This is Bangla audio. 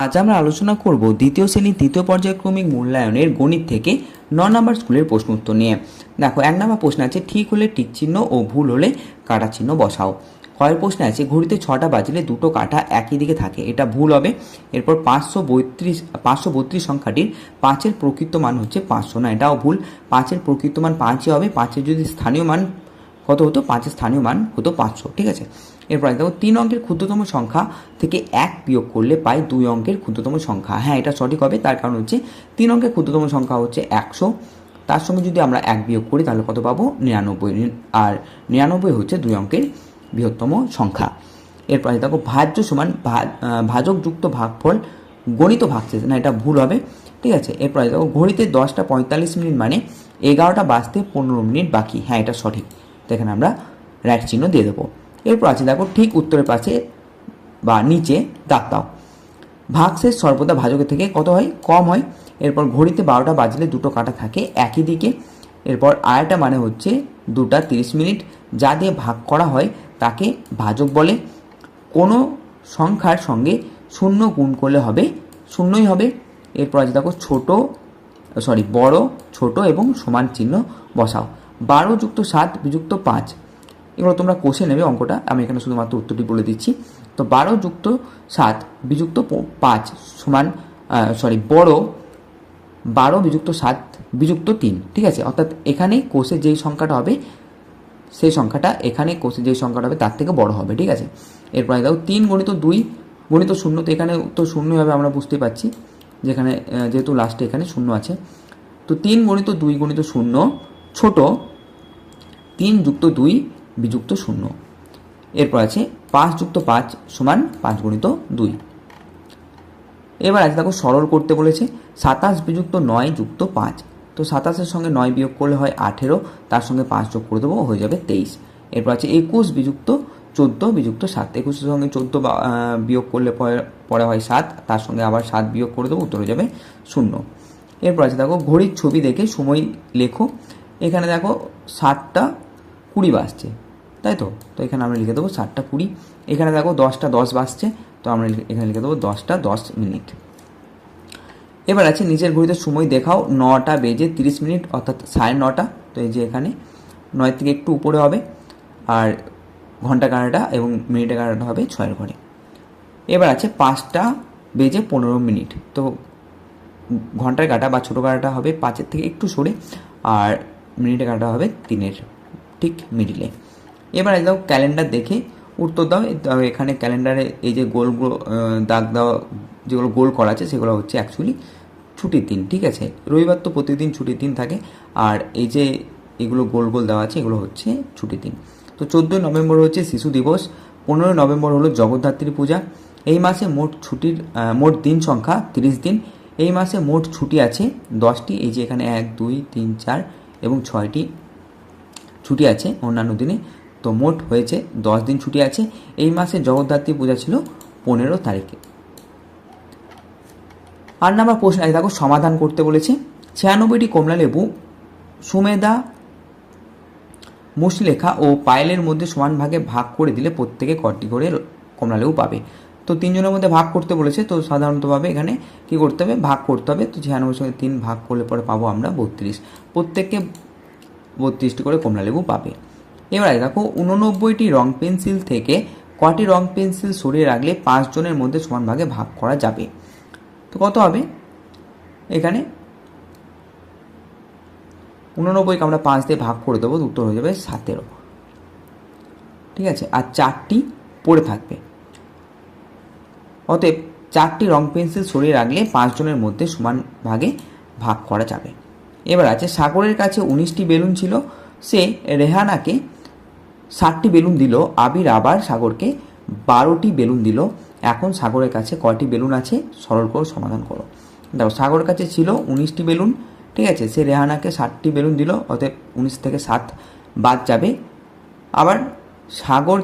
আজ আমরা আলোচনা করব দ্বিতীয় শ্রেণির তৃতীয় পর্যায়ক্রমিক মূল্যায়নের গণিত থেকে ন নম্বর স্কুলের প্রশ্ন উত্তর নিয়ে। দেখো, এক নম্বর প্রশ্ন আছে, ঠিক হলে টিক চিহ্ন ও ভুল হলে কাটা চিহ্ন বসাও। কয়ের প্রশ্ন আছে, ঘড়িতে ছটা বাজলে দুটো কাটা একই দিকে থাকে, এটা ভুল হবে। এরপর পাঁচশো বত্রিশ পাঁচশো বত্রিশ সংখ্যাটির পাঁচের প্রকৃত মান হচ্ছে পাঁচশো, না, এটাও ভুল। পাঁচের প্রকৃত মান পাঁচই হবে, পাঁচের যদি স্থানীয় মান কত হতো? পাঁচের স্থানীয় মান হতো পাঁচশো, ঠিক আছে? এরপরে দেখো, তিন অঙ্কের ক্ষুদ্রতম সংখ্যা থেকে এক বিয়োগ করলে পাই দুই অঙ্কের ক্ষুদ্রতম সংখ্যা। হ্যাঁ এটা সঠিক হবে, তার কারণ হচ্ছে তিন অঙ্কের ক্ষুদ্রতম সংখ্যা হচ্ছে একশো। তার সঙ্গে যদি আমরা এক বিয়োগ করি, তাহলে কত পাবো? নিরানব্বই। আর নিরানব্বই হচ্ছে দুই অঙ্কের বৃহত্তম সংখ্যা। এরপর দেখো, ভাজ্য সমান ভাজকযুক্ত ভাগফল গণিত ভাগশেষ। না, এটা ভুল হবে, ঠিক আছে? এরপর দেখো, ঘড়িতে দশটা পঁয়তাল্লিশ মিনিট মানে এগারোটা বাজতে পনেরো মিনিট বাকি। হ্যাঁ এটা সঠিক। এখানে আমরা রাইট চিহ্ন দিয়ে দেবো। এরপর আছে দেখো ঠিক উত্তরের পাশে বা নিচে দাগ দাও ভাগশেষ সর্বদা ভাজকের থেকে কত হয়? কম হয়। এরপর ঘড়িতে বারোটা বাজলে দুটো কাটা থাকে একই দিকে। এরপর আয়টা মানে হচ্ছে দুটা তিরিশ মিনিট। যা দিয়ে ভাগ করা হয় তাকে ভাজক বলে। কোনো সংখ্যার সঙ্গে শূন্য গুণ করলে হবে, শূন্যই হবে। এরপর আছে দেখো ছোট সরি বড়, ছোট এবং সমান চিহ্ন বসাও। বারো যুক্ত সাত বিযুক্ত পাঁচ। এগুলো তোমরা কষে নেবে অঙ্কটা। আমি এখানে শুধুমাত্র উত্তরটি বলে দিচ্ছি। তো বারো যুক্ত সাত বিযুক্ত পাঁচ সমান সরি বড় বারো বিযুক্ত সাত বিযুক্ত তিন, ঠিক আছে? অর্থাৎ এখানে কোষে যেই সংখ্যাটা হবে, সেই সংখ্যাটা এখানে কোষে যেই সংখ্যাটা হবে, তার থেকে বড় হবে, ঠিক আছে? এরপরে দেখো, তিন গণিত দুই, গণিত শূন্য, তো এখানে তো শূন্যই হবে, আমরা বুঝতে পারছি। যেখানে যেহেতু লাস্টে এখানে শূন্য আছে। তো তিন গণিত দুই, গণিত শূন্য, ছোট তিন যুক্ত দুই বিযুক্ত শূন্য। এরপর আছে পাঁচ যুক্ত পাঁচ সমান পাঁচ গণিত দুই। এবার আছে দেখো সরল করতে বলেছে, সাতাশ বিযুক্ত নয় যুক্ত পাঁচ। তো সাতাশের সঙ্গে নয় বিয়োগ করলে হয় আঠেরো, তার সঙ্গে পাঁচ যোগ করে দেবো, হয়ে যাবে তেইশ। এরপর আছে একুশ বিযুক্ত চোদ্দ, বিযুক্ত সাত। একুশের সঙ্গে চোদ্দ বিয়োগ করলে পরে হয় সাত, তার সঙ্গে আবার সাত বিয়োগ করে দেবো, উত্তর হয়ে যাবে শূন্য। এরপর আছে দেখো ঘড়ির ছবি দেখে সময় লেখো। এখানে দেখো সাতটা কুড়ি বাজছে, তাই তো? তো এখানে আমরা লিখে দেবো সাতটা কুড়ি। এখানে দেখো দশটা দশ বাজছে, তো আমরা এখানে লিখে দেবো দশটা দশ মিনিট। এবার আছে নিচের ঘড়িতে সময় দেখাও, নটা বেজে তিরিশ মিনিট, অর্থাৎ সাড়ে নটা, তো এই যে এখানে নয় থেকে একটু উপরে হবে, আর ঘণ্টা কানাটা এবং মিনিটের কানাটা হবে ছয়ের ঘরে। এবার আছে পাঁচটা বেজে পনেরো মিনিট, তো ঘণ্টার কাটা বা ছোটো কাটাটা হবে পাঁচের থেকে একটু সরে, আর মিনিটের কাটা হবে তিনের। ঠিক মিডিলে। এবার একদম ক্যালেন্ডার দেখে উত্তর দাও। দাও এখানে ক্যালেন্ডারে এই যে গোলগুলো দাগ দেওয়া যেগুলো গোল করা আছে সেগুলো হচ্ছে অ্যাকচুয়ালি ছুটির দিন, ঠিক আছে? রবিবার তো প্রতিদিন ছুটির দিন থাকে। আর এই যে এগুলো গোল গোল দেওয়া আছে, এগুলো হচ্ছে ছুটির দিন। তো চোদ্দোই নভেম্বর হচ্ছে শিশু দিবস। পনেরোই নভেম্বর হলো জগদ্ধাত্রী পূজা। এই মাসে মোট ছুটির মোট দিন সংখ্যা তিরিশ দিন। এই মাসে মোট ছুটি আছে দশটি। এই যে এখানে এক, দুই, তিন, চার এবং ছয়টি। ছুটি আছে অন্যান্য দিনে। তো মোট হয়েছে দশ দিন ছুটি আছে। এই মাসে জগদ্ধাত্রী পূজা ছিল পনেরো তারিখে। আর নাম্বার প্রশ্ন আছে দেখো, সমাধান করতে বলেছে। ছিয়ানব্বইটি কমলা লেবু, সুমেধা মুসলেখা ও পায়েলের মধ্যে সমান ভাগে ভাগ করে দিলে প্রত্যেকে কটি করে কমলালেবু পাবে। তো তিনজনের মধ্যে ভাগ করতে বলেছে। তো সাধারণতভাবে এখানে কি করতে হবে? ভাগ করতে হবে। তো ছিয়ানব্বই সঙ্গে তিন ভাগ করলে পরে পাবো আমরা বত্রিশ। প্রত্যেককে বত্রিশটি করে কমলালেবু পাবে। এবার দেখো, উননব্বইটি রং পেন্সিল থেকে কটি রং পেন্সিল সরিয়ে রাখলে পাঁচজনের মধ্যে সমান ভাগে ভাগ করা যাবে? তো কত হবে? এখানে উননব্বইকে আমরা পাঁচ দিয়ে ভাগ করে দেবো উত্তর হয়ে যাবে সতেরো। ঠিক আছে? আর চারটি পড়ে থাকবে। অতএব চারটি রং পেন্সিল সরিয়ে রাখলে পাঁচজনের মধ্যে সমান ভাগে ভাগ করা যাবে। এবার আছে, সাগরের কাছে উনিশটি বেলুন ছিল। সে রেহানাকে ষাটটি বেলুন দিল, আবির আবার সাগরকে বারোটি বেলুন দিল। এখন সাগরের কাছে কয়টি বেলুন আছে? সরল করে সমাধান করো। দেখো, সাগরের কাছে ছিল উনিশটি বেলুন, ঠিক আছে? সে রেহানাকে ষাটটি বেলুন দিল, অতএব উনিশ থেকে সাত বাদ যাবে। আবার সাগর